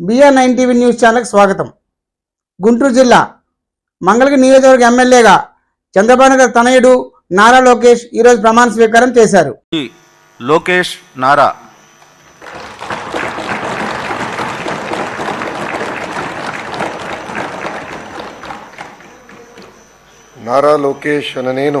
BR nine TV news ఛానల్కి స్వాగతం. గుంటూరు జిల్లా మంగళగి నియోజకవర్గ ఎమ్మెల్యేగా చంద్రబాబు నగర్ తనయుడు నారా లోకేష్ ఈరోజు ప్రమాణ స్వీకారం చేశారు. లోకేష్ నారా నారా లోకేష్ అన్న నేను